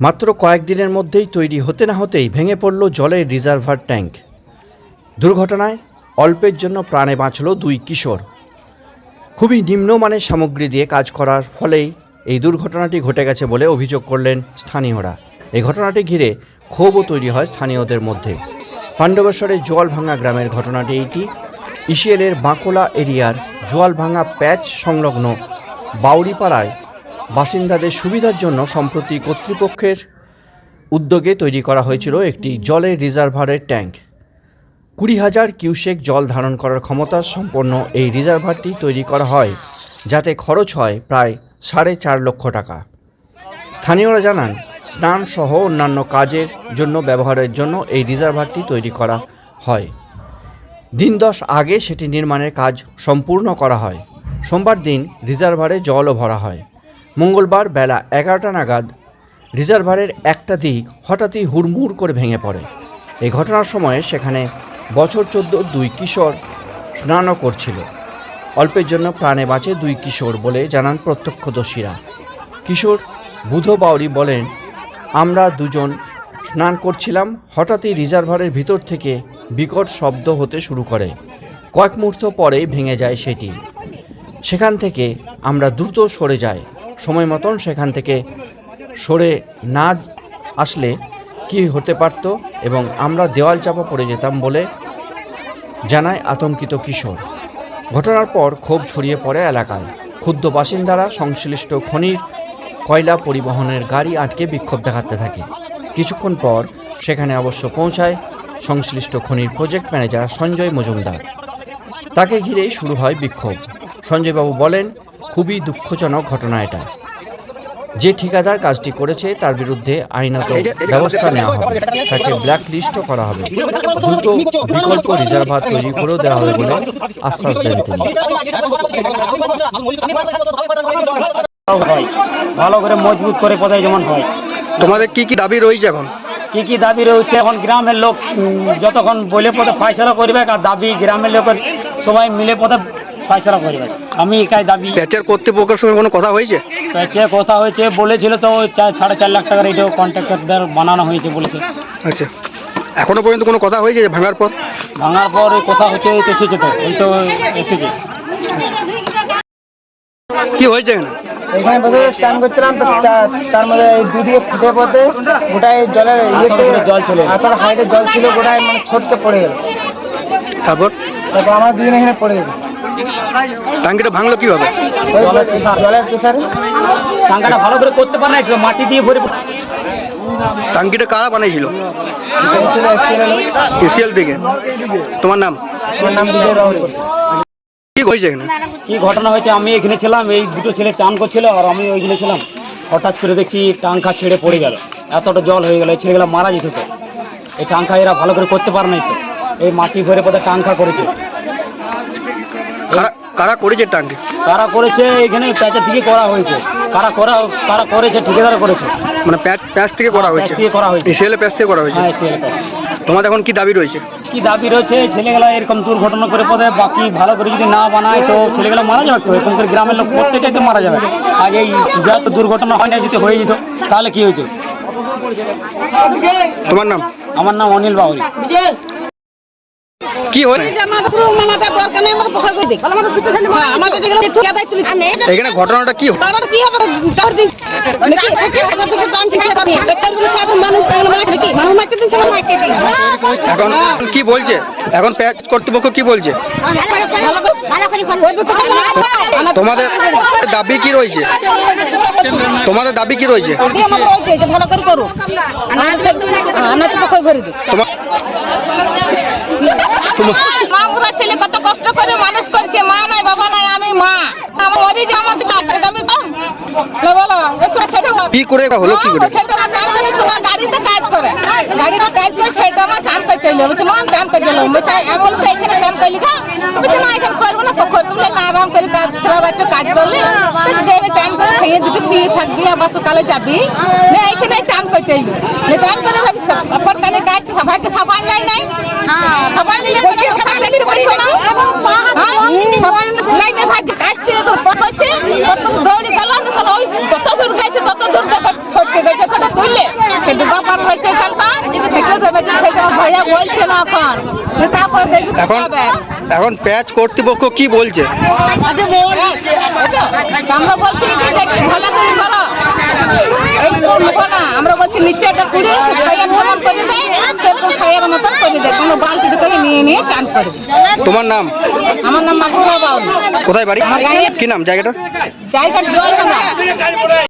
মাত্র কয়েকদিনের মধ্যেই তৈরি হতে না হতেই ভেঙে পড়ল জলের রিজার্ভার ট্যাঙ্ক। দুর্ঘটনায় অল্পের জন্য প্রাণে বাঁচল দুই কিশোর। খুবই নিম্নমানের সামগ্রী দিয়ে কাজ করার ফলেই এই দুর্ঘটনাটি ঘটে গেছে বলে অভিযোগ করলেন স্থানীয়রা। এই ঘটনাটি ঘিরে ক্ষোভও তৈরি হয় স্থানীয়দের মধ্যে। পাণ্ডবেশ্বরের জোয়ালভাঙা গ্রামের ঘটনাটি এইটি। ইসিএলের বাঁকোলা এরিয়ার জোয়ালভাঙা প্যাচ সংলগ্ন বাউরিপাড়ায় বাসিন্দাদের সুবিধার জন্য সম্প্রতি কর্তৃপক্ষের উদ্যোগে তৈরি করা হয়েছিল একটি জলের রিজার্ভারের ট্যাঙ্ক। কুড়ি হাজার কিউসেক জল ধারণ করার ক্ষমতা সম্পন্ন এই রিজার্ভারটি তৈরি করা হয়, যাতে খরচ হয় প্রায় সাড়ে চার লক্ষ টাকা। স্থানীয়রা জানান, স্নান সহ অন্যান্য কাজের জন্য ব্যবহারের জন্য এই রিজার্ভারটি তৈরি করা হয়। দিন দশ আগে সেটি নির্মাণের কাজ সম্পূর্ণ করা হয়। সোমবার দিন রিজার্ভারে জলও ভরা হয়। মঙ্গলবার বেলা এগারোটা নাগাদ রিজার্ভারের একটা দিক হঠাৎই হুড়মুড় করে ভেঙে পড়ে। এই ঘটনার সময়ে সেখানে বছর চোদ্দ দুই কিশোর স্নানও করছিল। অল্পের জন্য প্রাণে বাঁচে দুই কিশোর বলে জানান প্রত্যক্ষদর্শীরা। কিশোর বুধ বাউরি বলেন, আমরা দুজন স্নান করছিলাম, হঠাৎই রিজার্ভারের ভিতর থেকে বিকট শব্দ হতে শুরু করে। কয়েক মুহূর্ত পরেই ভেঙে যায় সেটি। সেখান থেকে আমরা দ্রুত সরে যাই। সময় মতন সেখান থেকে সরে না আসলে কি হতে পারত এবং আমরা দেওয়াল চাপা পড়ে যেতাম বলে জানায় আতঙ্কিত কিশোর। ঘটনার পর ক্ষোভ ছড়িয়ে পড়ে এলাকায়। ক্ষুদ্র বাসিন্দারা সংশ্লিষ্ট খনির কয়লা পরিবহনের গাড়ি আটকে বিক্ষোভ দেখাতে থাকে। কিছুক্ষণ পর সেখানে অবশ্য পৌঁছায় সংশ্লিষ্ট খনির প্রজেক্ট ম্যানেজার সঞ্জয় মজুমদার। তাকে ঘিরেই শুরু হয় বিক্ষোভ। সঞ্জয়বাবু বলেন খুবই দুঃখজনক ঘটনা এটা। যে ঠিকাদার কাজটি করেছে তার বিরুদ্ধে আইনত ব্যবস্থা নেওয়া হবে। তাকে ব্ল্যাক লিস্টও করা হবে। দ্রুত বিকল্প রিজার্ভার তৈরি করেও দেওয়া হবে বলে আশ্বাস দেন তিনি। ভালো করে মজবুত করে কোথায় যেমন হয়। তোমাদের কি কি দাবি রয়েছে এখন? কি কি দাবি রয়েছে? এখন গ্রামের লোক যতক্ষণ বলে পথে ফয়সলা করবে আর দাবি গ্রামের লোকের সবাই মিলে পথে ফয়সলা করবে আমি একাই দাবি প্যাচের কর্তৃপক্ষের সঙ্গে কোনো কথা হয়েছে? পেয়েছে কথা হয়েছে বলেছিল তো চার সাড়ে চার লাখ টাকার এটাও কন্ট্রাক্টরদের বানানো হয়েছে বলেছে। আচ্ছা। এখনও পর্যন্ত কোনো কথা হয়েছে যে ভাঙার পর? ভাঙার পর এই কথা হচ্ছে এই তো এসেছে তো এই তো এসেছে। কি হয়েছে এখানে? এখানে বসে স্নান করছিলাম তো চা- তার মধ্যে এই দুদিকে ফুটে পড়তে গোটায় জলের ইয়েতে জল চলে এলো। এত হাইটে জল ছিল গোটায় মানে ছোটকে পড়ে গেল। তারপর? তারপর আমার দুদিন এখানে পড়ে গেল টাঙ্কিটা ভাঙলো কীভাবে? টাঙ্কাটা ভালো করে করতে পারে না মাটি দিয়ে ভরে টাঙ্কিটা কারা বানিয়েছিল ছিল এক্সিডেন্ট এসিএল থেকে। তোমার নাম? আমার নাম বিজয় রাহুল। কি হয়েছে এখানে? কি ঘটনা হয়েছে? আমি এখানে ছিলাম এই দুটো ছেলে চান করছিল আর আমি ওইখানে ছিলাম। হঠাৎ করে দেখছি টাঙ্কা ছেড়ে পড়ে গেল। এতটা জল হয়ে গেল এই ছেলেগুলো মারা যেত তো। এই টাঙ্কা এরা ভালো করে করতে পারে নাই তো। এই মাটি ভরে পথে টাঙ্কা করেছে। কারা কারা করেছে টাঙ্কি? কারা করেছে এখানে প্যাচের দিকে করা হয়েছে। কারা করা কারা করেছে ঠিকাদার করেছে। মানে প্যাচ প্যাচ থেকে করা হয়েছে? প্যাচ দিয়ে করা হয়েছে। এসিএল প্যাচ থেকে করা হয়েছে? হ্যাঁ সে এলাকা। তোমাদের এখন কি দাবি রয়েছে? কি দাবি রয়েছে? ছেলেগুলা এরকম দুর্ঘটনা করে পথে বাকি ভালো করে যদি না বানায় তো ছেলেগুলা মারা যাবে তো? এরকম করে গ্রামের লোক প্রত্যেকটাই তো মারা যাবে। আগে এই যা তো দুর্ঘটনা হয় না যদি হয়ে যেত তাহলে কি হইতো তোমার নাম? আমার নাম অনিল বাউরি কি এখানে ঘটনাটা কি এখন কি বলছে? এখন প্যাচ কর্তৃপক্ষ কি বলছে? তোমাদের দাবি কি রয়েছে? তোমাদের দাবি কি রয়েছে? ভালো করে করো। আমার তোমার মাগুরা ছেলে কত কষ্ট করে মানুষ করছে মা নাই বাবা নাই আমি মা। আমার মরে যে আমাকে ডাক্তার আমি পাম বলো কি করে হলো কি করে? তোমার গাড়িতে কাজ করে। গাড়িতে কাজ করে হইল বলছে মা চান করতে হইল বলছে আমি বলছি এখানে চান করলি গা? বলছে না, এখানে করব না পক্ষ তুলে না আরাম করে কাজ ছেড়া একটু কাজ করলি। আমি চান করে খেয়ে দুটো শুয়ে থাকবি, আবার সকালে যাবি। এখানে চান করতে না, চান করে অপর কানে কাজ সবাইকে সাবান নাই নাই? বলি সাবান লাইনে ভাগ্য আসছে না, তোর পট হচ্ছে দৌড়ি গেল ওই দূর গেছে, তত দূর ছটকে গেছে, কটা তুললে? ভাইয়া বলছে না এখন। যে তারপরে দেখবি কি এখন এখন প্যাচ কর্তৃপক্ষ কি বলছে? আমরা ভালো করে। করো না আমরা বলছি নিচে একটা খাইয়ার মতন করে দেয় সেরকম খাইয়ার মতন করে দেয়। কোনো বালতিতে করে নিয়ে নিয়ে চান করবে তোমার নাম? আমার নাম মাগুরা বাউল কোথায় বাড়ি? কি নাম জায়গাটা? জল ভাঙা